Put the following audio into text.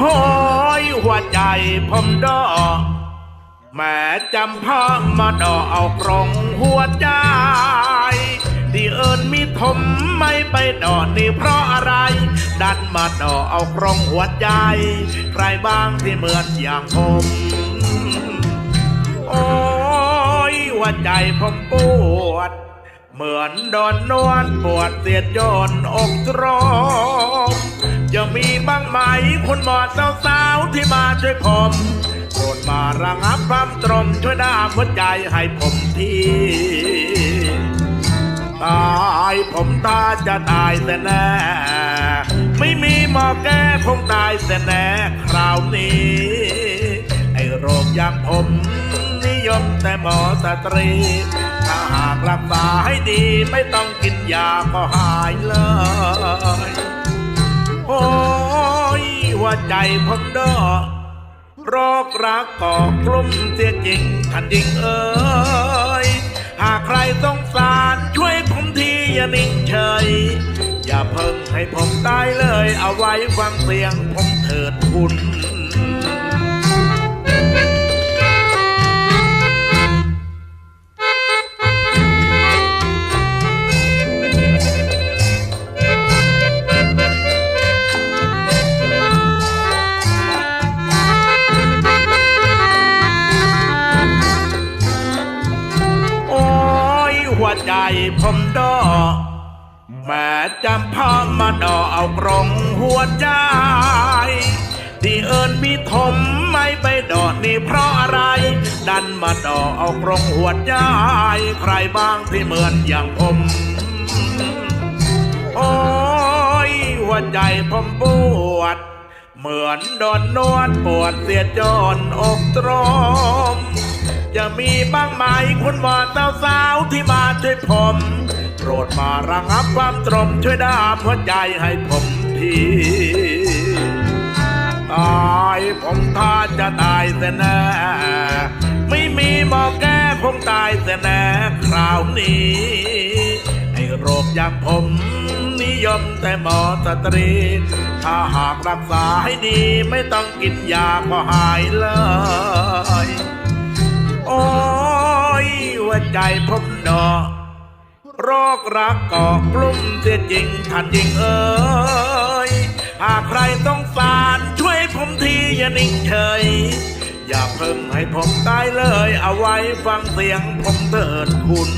หัวใจผมดอแม่จำพ่อมาดอเอากรงหัวใจ ที่เอิญมีทมไม่ไปดอนี่เพราะอะไร ดันมาดอเอากรงหัวใจ ใครบ้างที่เหมือนอย่างผมโอ้ยหัวใจผมปวด เหมือนโดนนวดปวดเสียดจนอกตรม จะมีบ้างไหมคุณหมอสาวๆที่มาช่วยผมโปรดมาระงับความตรมช่วยดามหัวใจให้ผมทีตายผมตาจะตายแต่แน่ ไม่มีหมอแก้คงตายแต่แน่คราวนี้ ไอ้โรคอย่างผมนิยมแต่หมอสตรี ถ้าหากรักษาให้ดีไม่ต้องกินยาก็หายเลย หัวใจผมดอโรครักก่อกลุ่มเสียจริงท่านยิงเอ๋ยหากใครสงสารช่วยผมทีอย่านิ่งเฉย อย่าเพิ่งให้ผมตายเลยเอาไว้ฟังเสียงผมเถิดคุณ ผมดอแม่จำพ่อมาดอเอากรงหัวใจ ที่เอิญมีถมไม่ไปดอนี่เพราะอะไร ดันมาดอเอากรงหัวใจ ใครบ้างที่เหมือนอย่างผม โอ้ยหัวใจผมปวด เหมือนโดนนวดปวดเสียจนอกตรม มีบ้างไหมคุณหมอสาวๆที่มาช่วยผม โปรดมาระงับความตรมช่วยดามหัวใจให้ผมทีตายผมท่าจะตายแต่แน่ไม่มีหมอแก้คงตายแต่แน่คราวนี้ไอ้โรคอย่างผมนิยมแต่หมอสตรี ถ้าหากรักษาให้ดีไม่ต้องกินยาก็หายเลย โอ้ยหัวใจผมดอกโรครักก่อกลุ่มเสียจริงท่านยิงเอ๋ยหากใครต้องสารช่วยผมทีอย่านิ่งเฉยอย่าเพิ่งให้ผมตายเลย เอาไว้ฟังเสียงผมเถิดคุณ